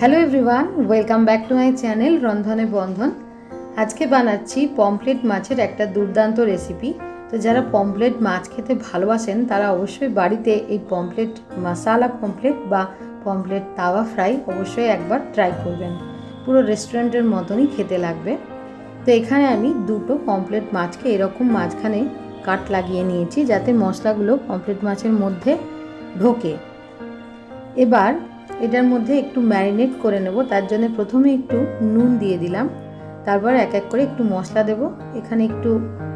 Hello everyone welcome back to my channel রন্ধনে বন্ধন আজকে বানাচ্ছি পমপ্লেট মাছের একটা দুর্দান্ত রেসিপি তো যারা পমপ্লেট মাছ খেতে ভালোবাসেন, তারা অবশ্যই বাড়িতে এই পমপ্লেট মশালা পমপ্লেট বা পমপ্লেট তাওয়া ফ্রাই অবশ্যই একবার ট্রাই করবেন। পুরো রেস্টুরেন্টের মতনই খেতে লাগবে। তো এখানে আমি দুটো পমপ্লেট মাছকে এরকম মাঝখানে কাট লাগিয়ে নিয়েছি যাতে মশলাগুলো পমপ্লেট মাছের মধ্যে ঢোকে। এবার এটার মধ্যে একটু ম্যারিনেট করে নেব। তার জন্য প্রথমে একটু নুন দিয়ে দিলাম। তারপর এক এক করে একটু মশলা দেব। এখানে একটু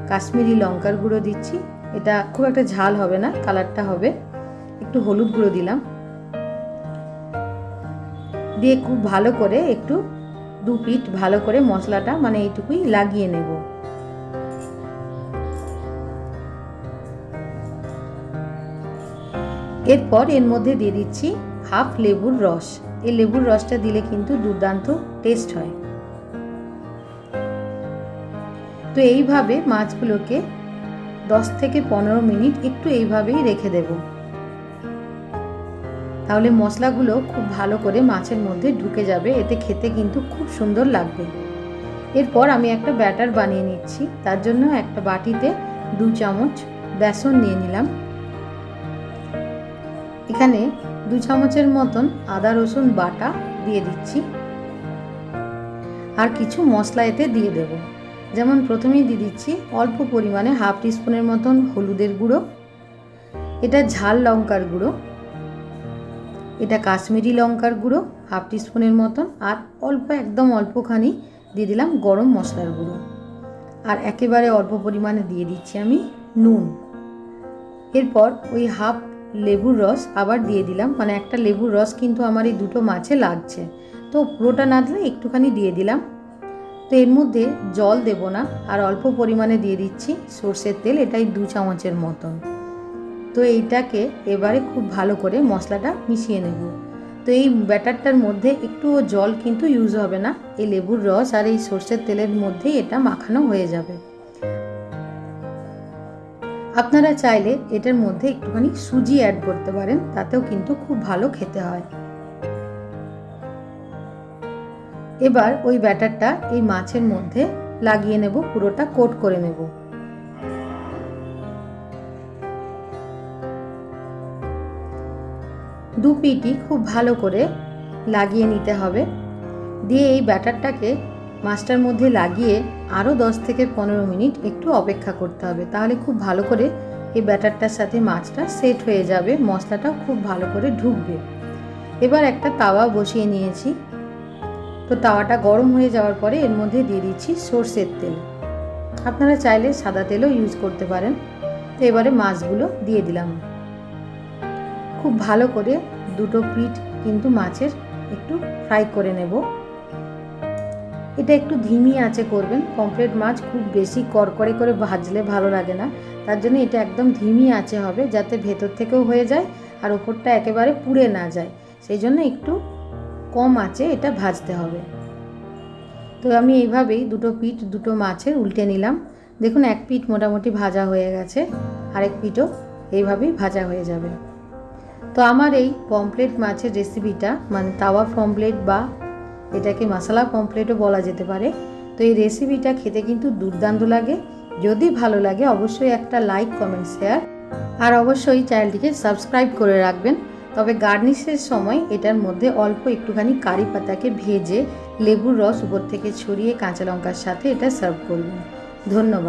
কাশ্মীরি লঙ্কার গুঁড়ো দিচ্ছি। এটা খুব একটা ঝাল হবে না, কালারটা হবে। একটু হলুদ গুঁড়ো দিলাম। দিয়ে খুব ভালো করে একটু দু পিঠ ভালো করে মশলাটা মানে এইটুকুই লাগিয়ে নেব। এরপর এর মধ্যে দিয়ে দিচ্ছি হাফ লেবুর রস। এই লেবুর রসটা দিলে কিন্তু দুর্দান্ত টেস্ট হয়। তো এইভাবে মাছগুলোকে দশ থেকে পনেরো মিনিট একটু এইভাবেই রেখে দেব। তাহলে মশলাগুলো খুব ভালো করে মাছের মধ্যে ঢুকে যাবে, এতে খেতে কিন্তু খুব সুন্দর লাগবে। এরপর আমি একটা ব্যাটার বানিয়ে নিচ্ছি, তার জন্য একটা বাটিতে দু চামচ বেসন নিয়ে নিলাম। এখানে দু চামচের মতন আদা, রসুন বাটা দিয়ে দিচ্ছি। আর কিছু মশলা এতে দিয়ে দেব। যেমন প্রথমেই দিয়ে দিচ্ছি অল্প পরিমাণে হাফ টিস্পুনের মতন হলুদের গুঁড়ো, এটা ঝাল লঙ্কার গুঁড়ো, এটা কাশ্মীরি লঙ্কার গুঁড়ো হাফ টিস্পুনের মতন, আর অল্প একদম অল্পখানি দিয়ে দিলাম গরম মশলার গুঁড়ো। আর একেবারে অল্প পরিমাণে দিয়ে দিচ্ছি আমি নুন। এরপর ওই হাফ লেবুর রস আবার দিয়ে দিলাম। মানে একটা লেবুর রস কিন্তু আমার এই দুটো মাছে লাগছে। তো পুরোটা না দিলে একটুখানি দিয়ে দিলাম। তো এর মধ্যে জল দেব না, আর অল্প পরিমাণে দিয়ে দিচ্ছি সর্ষের তেল, এটাই দু চামচের মতন। তো এইটাকে এবারে খুব ভালো করে মশলাটা মিশিয়ে নেব। তো এই ব্যাটারটার মধ্যে একটুও জল কিন্তু ইউজ হবে না। এই লেবুর রস আর এই সর্ষের তেলের মধ্যেই এটা মাখানো হয়ে যাবে। আপনারা চাইলে এটার মধ্যে একটুখানি সুজি অ্যাড করতে পারেন, তাতেও কিন্তু খুব ভালো খেতে হয়। এবার ওই ব্যাটারটা এই মাছের মধ্যে লাগিয়ে নেব, পুরোটা কোট করে নেব। দু পিটি খুব ভালো করে লাগিয়ে নিতে হবে। দিয়ে এই ব্যাটারটাকে মাছটার মধ্যে লাগিয়ে আরও দশ থেকে পনেরো মিনিট একটু অপেক্ষা করতে হবে। তাহলে খুব ভালো করে এই ব্যাটারটার সাথে মাছটা সেট হয়ে যাবে মশলাটাও খুব ভালো করে ঢুকবে। এবার একটা তাওয়া বসিয়ে নিয়েছি। তো তাওয়াটা গরম হয়ে যাওয়ার পরে এর মধ্যে দিয়ে দিচ্ছি সর্ষের তেল। আপনারা চাইলে সাদা তেলও ইউজ করতে পারেন। তো এবারে মাছগুলো দিয়ে দিলাম। খুব ভালো করে দুটো পিঠ কিন্তু মাছের একটু ফ্রাই করে নেব। এটা একটু ধিমি আঁচে করবেন পমফ্রেট মাছ খুব বেশি কড়কড়ে করে ভাজলে ভালো লাগে না। তার জন্য এটা একদম ধিমি আঁচে হবে যাতে ভেতর থেকেও হয়ে যায় আর ওপরটা একেবারে পুড়ে না যায়। সেই জন্য একটু কম আঁচে এটা ভাজতে হবে। তো আমি এইভাবেই দুটো পিঠ, দুটো মাছের উল্টে নিলাম। দেখুন, এক পিঠ মোটামুটি ভাজা হয়ে গেছে, আরেক পিঠও এইভাবেই ভাজা হয়ে যাবে। তো আমার এই পমপ্লেট মাছের রেসিপিটা মানে তাওয়া পমপ্লেট বা এটাকে মশলা পমফ্লেটও বলা যেতে পারে। তো এই রেসিপিটা খেতে কিন্তু দুর্দান্ত লাগে। যদি ভালো লাগে অবশ্যই একটা লাইক, কমেন্ট, শেয়ার আর অবশ্যই চ্যানেলটিকে সাবস্ক্রাইব করে রাখবেন। তবে গার্নিশের সময় এটার মধ্যে অল্প একটুখানি কারি পাতাকে ভেজে লেবুর রস উপর থেকে ছড়িয়ে কাঁচা লঙ্কার সাথে এটা সার্ভ করবেন ধন্যবাদ।